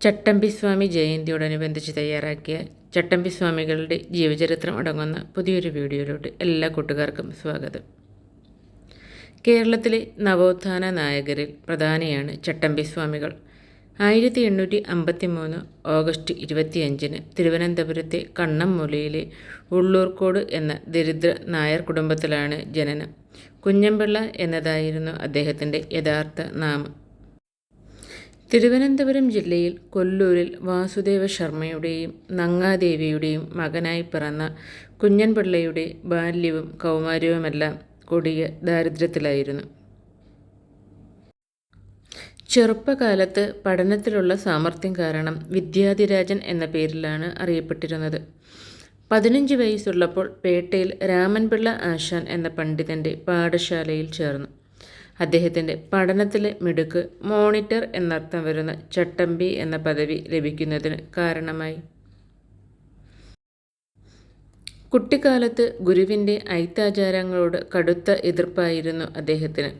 ചട്ടമ്പിസ്വാമി ജയന്തിയോടനുബന്ധിച്ച് തയ്യാറാക്കിയ ചട്ടമ്പി സ്വാമികളുടെ ജീവചരിത്രം അടങ്ങുന്ന പുതിയൊരു വീഡിയോയിലോട്ട് എല്ലാ കൂട്ടുകാർക്കും സ്വാഗതം. കേരളത്തിലെ നവോത്ഥാന നായകരിൽ പ്രധാനിയാണ് ചട്ടമ്പി സ്വാമികൾ. ആയിരത്തി എണ്ണൂറ്റി അമ്പത്തി മൂന്ന് ഓഗസ്റ്റ് ഇരുപത്തിയഞ്ചിന് തിരുവനന്തപുരത്തെ കണ്ണംമൂലയിലെ ഉള്ളൂർക്കോട് എന്ന ദരിദ്ര നായർ കുടുംബത്തിലാണ് ജനനം. കുഞ്ഞമ്പിള്ള എന്നതായിരുന്നു അദ്ദേഹത്തിന്റെ യഥാർത്ഥ നാമം. തിരുവനന്തപുരം ജില്ലയിൽ കൊല്ലൂരിൽ വാസുദേവ ശർമ്മയുടെയും നങ്ങാദേവിയുടെയും മകനായി പിറന്ന കുഞ്ഞൻപിള്ളയുടെ ബാല്യവും കൗമാര്യവുമെല്ലാം കൊടിയ ദാരിദ്ര്യത്തിലായിരുന്നു. ചെറുപ്പകാലത്ത് പഠനത്തിലുള്ള സാമർഥ്യം കാരണം വിദ്യാധിരാജൻ എന്ന പേരിലാണ് അറിയപ്പെട്ടിരുന്നത്. പതിനഞ്ച് വയസ്സുള്ളപ്പോൾ പേട്ടയിൽ രാമൻപിള്ള ആശാൻ എന്ന പണ്ഡിതന്റെ പാഠശാലയിൽ ചേർന്നു. അദ്ദേഹത്തിന്റെ പഠനത്തിലെ മിടുക്ക് മോണിറ്റർ എന്നർത്ഥം വരുന്ന ചട്ടമ്പി എന്ന പദവി ലഭിക്കുന്നതിന് കാരണമായി. കുട്ടിക്കാലത്ത് ഗുരുവിന്റെ ഐത്താചാരങ്ങളോട് കടുത്ത എതിർപ്പായിരുന്നു അദ്ദേഹത്തിന്.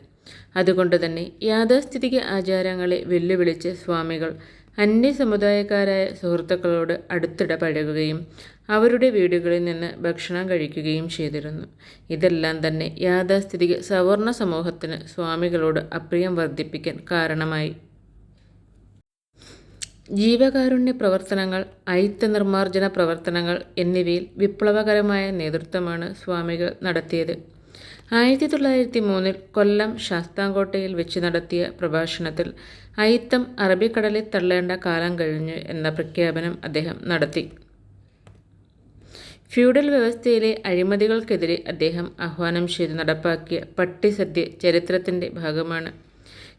അതുകൊണ്ട് തന്നെ യാഥാസ്ഥിതിക ആചാരങ്ങളെ വെല്ലുവിളിച്ച് സ്വാമികൾ അന്യ സമുദായക്കാരായ സുഹൃത്തുക്കളോട് അടുത്തിടപഴകുകയും അവരുടെ വീടുകളിൽ നിന്ന് ഭക്ഷണം കഴിക്കുകയും ചെയ്തിരുന്നു. ഇതെല്ലാം തന്നെ യാഥാസ്ഥിതിക സവർണ സമൂഹത്തിന് സ്വാമികളോട് അപ്രിയം വർദ്ധിപ്പിക്കാൻ കാരണമായി. ജീവകാരുണ്യ പ്രവർത്തനങ്ങൾ ഐത്യ നിർമ്മാർജന പ്രവർത്തനങ്ങൾ എന്നിവയിൽ വിപ്ലവകരമായ നേതൃത്വമാണ് സ്വാമികൾ നടത്തിയത്. ആയിരത്തി തൊള്ളായിരത്തി മൂന്നിൽ കൊല്ലം ശാസ്താംകോട്ടയിൽ വെച്ച് നടത്തിയ പ്രഭാഷണത്തിൽ അയിത്തം അറബിക്കടലിൽ തള്ളേണ്ട കാലം കഴിഞ്ഞു എന്ന പ്രഖ്യാപനം അദ്ദേഹം നടത്തി. ഫ്യൂഡൽ വ്യവസ്ഥയിലെ അഴിമതികൾക്കെതിരെ അദ്ദേഹം ആഹ്വാനം ചെയ്ത് നടപ്പാക്കിയ പട്ടിസദ്യ ചരിത്രത്തിന്റെ ഭാഗമാണ്.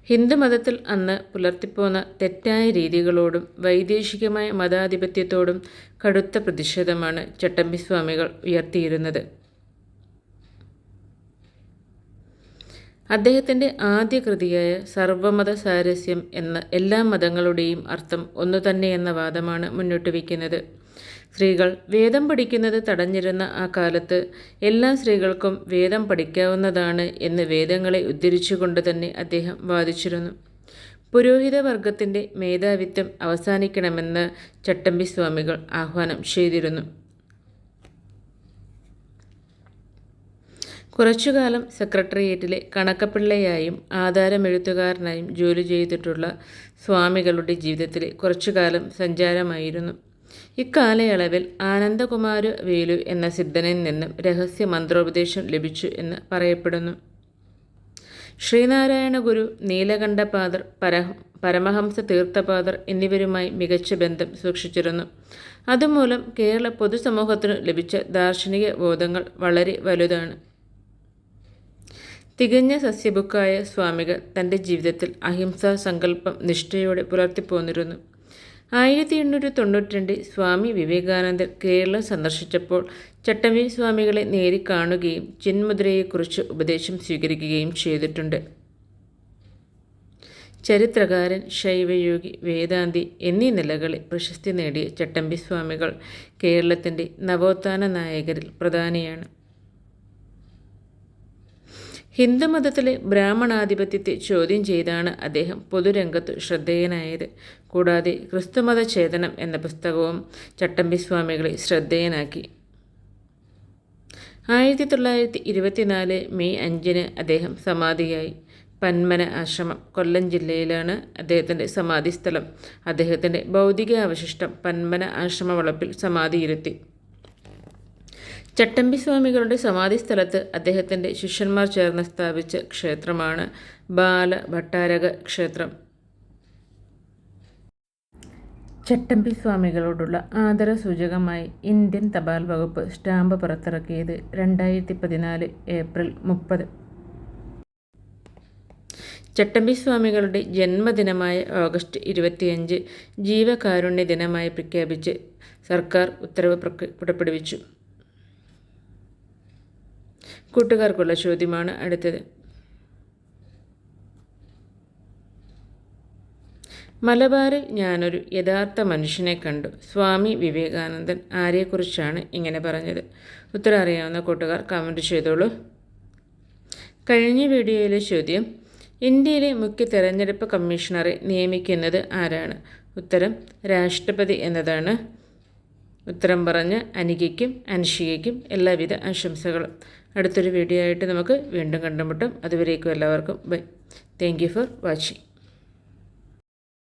ഹിന്ദുമതത്തിൽ അന്ന് പുലർത്തിപ്പോന്ന തെറ്റായ രീതികളോടും വൈദേശികമായ മതാധിപത്യത്തോടും കടുത്ത പ്രതിഷേധമാണ് ചട്ടമ്പിസ്വാമികൾ ഉയർത്തിയിരുന്നത്. അദ്ദേഹത്തിന്റെ ആദ്യ കൃതിയായ സർവമത സാരസ്യം എന്ന എല്ലാ മതങ്ങളുടെയും അർത്ഥം ഒന്നു എന്ന വാദമാണ് മുന്നോട്ട് വയ്ക്കുന്നത്. സ്ത്രീകൾ വേദം പഠിക്കുന്നത് തടഞ്ഞിരുന്ന ആ കാലത്ത് എല്ലാ സ്ത്രീകൾക്കും വേദം പഠിക്കാവുന്നതാണ് എന്ന് വേദങ്ങളെ ഉദ്ധരിച്ചുകൊണ്ട് തന്നെ അദ്ദേഹം വാദിച്ചിരുന്നു. പുരോഹിത വർഗത്തിന്റെ മേധാവിത്വം അവസാനിക്കണമെന്ന് ചട്ടമ്പി സ്വാമികൾ ആഹ്വാനം ചെയ്തിരുന്നു. കുറച്ചുകാലം സെക്രട്ടേറിയറ്റിലെ കണക്കപ്പിള്ളയായും ആധാരമെഴുത്തുകാരനായും ജോലി ചെയ്തിട്ടുള്ള സ്വാമികളുടെ ജീവിതത്തിലെ കുറച്ചുകാലം സഞ്ചാരമായിരുന്നു. ഇക്കാലയളവിൽ ആനന്ദകുമാര വേലു എന്ന സിദ്ധനിൽ നിന്നും രഹസ്യ മന്ത്രോപദേശം ലഭിച്ചു എന്ന് പറയപ്പെടുന്നു. ശ്രീനാരായണ ഗുരു നീലകണ്ഠപാദർ പരഹ പരമഹംസ തീർത്ഥപാദർ എന്നിവരുമായി മികച്ച ബന്ധം സൂക്ഷിച്ചിരുന്നു. അതുമൂലം കേരള പൊതുസമൂഹത്തിനു ലഭിച്ച ദാർശനിക ബോധങ്ങൾ വളരെ വലുതാണ്. തികഞ്ഞ സസ്യബുക്കായ സ്വാമികൾ തന്റെ ജീവിതത്തിൽ അഹിംസാ സങ്കല്പം നിഷ്ഠയോടെ പുലർത്തിപ്പോന്നിരുന്നു. ആയിരത്തി എണ്ണൂറ്റി തൊണ്ണൂറ്റി സ്വാമി വിവേകാനന്ദൻ കേരളം സന്ദർശിച്ചപ്പോൾ ചട്ടമ്പി സ്വാമികളെ നേരി കാണുകയും ചിന്മുദ്രയെക്കുറിച്ച് ഉപദേശം സ്വീകരിക്കുകയും ചെയ്തിട്ടുണ്ട്. ചരിത്രകാരൻ ശൈവയോഗി വേദാന്തി എന്നീ നിലകളിൽ പ്രശസ്തി നേടിയ ചട്ടമ്പി സ്വാമികൾ കേരളത്തിന്റെ നവോത്ഥാന നായകരിൽ പ്രധാനിയാണ്. ഹിന്ദുമതത്തിലെ ബ്രാഹ്മണാധിപത്യത്തെ ചോദ്യം ചെയ്താണ് അദ്ദേഹം പൊതുരംഗത്ത് ശ്രദ്ധേയനായത്. കൂടാതെ ക്രിസ്തുമത ചേതനം എന്ന പുസ്തകവും ചട്ടമ്പി സ്വാമികളെ ശ്രദ്ധേയനാക്കി. ആയിരത്തി തൊള്ളായിരത്തി ഇരുപത്തിനാല് മെയ് അഞ്ചിന് അദ്ദേഹം സമാധിയായി. പന്മന ആശ്രമം കൊല്ലം ജില്ലയിലാണ് അദ്ദേഹത്തിന്റെ സമാധിസ്ഥലം. അദ്ദേഹത്തിന്റെ ഭൗതിക അവശിഷ്ടം പന്മന ആശ്രമ വളപ്പിൽ സമാധിയിരുത്തി ചട്ടമ്പി സ്വാമികളുടെ സമാധി സ്ഥലത്ത് അദ്ദേഹത്തിന്റെ ശിഷ്യന്മാർ ചേർന്ന് സ്ഥാപിച്ച ക്ഷേത്രമാണ് ബാല ഭട്ടാരക ക്ഷേത്രം. ചട്ടമ്പി സ്വാമികളോടുള്ള ആദര സൂചകമായി ഇന്ത്യൻ തപാൽ വകുപ്പ് സ്റ്റാമ്പ് പുറത്തിറക്കിയത് രണ്ടായിരത്തി പതിനാല് ഏപ്രിൽ മുപ്പത്. ചട്ടമ്പി സ്വാമികളുടെ ജന്മദിനമായ ഓഗസ്റ്റ് ഇരുപത്തിയഞ്ച് ജീവകാരുണ്യ ദിനമായി പ്രഖ്യാപിച്ച് സർക്കാർ ഉത്തരവ് പുറപ്പെടുവിച്ചു. കൂട്ടുകാർക്കുള്ള ചോദ്യമാണ് അടുത്തത്. മലബാറിൽ ഞാനൊരു യഥാർത്ഥ മനുഷ്യനെ കണ്ടു. സ്വാമി വിവേകാനന്ദൻ ആരെക്കുറിച്ചാണ് ഇങ്ങനെ പറഞ്ഞത്? ഉത്തരം അറിയാവുന്ന കൂട്ടുകാർ കമന്റ് ചെയ്തോളൂ. കഴിഞ്ഞ വീഡിയോയിലെ ചോദ്യം ഇന്ത്യയിലെ മുഖ്യ തെരഞ്ഞെടുപ്പ് കമ്മീഷണറെ നിയമിക്കുന്നത് ആരാണ്? ഉത്തരം രാഷ്ട്രപതി എന്നതാണ്. ഉത്തരം പറഞ്ഞ അനികയ്ക്കും അൻഷികയ്ക്കും എല്ലാവിധ ആശംസകളും. അടുത്തൊരു വീഡിയോ ആയിട്ട് നമുക്ക് വീണ്ടും കണ്ടുമുട്ടും. അതുവരേക്കും എല്ലാവർക്കും bye. Thank you for watching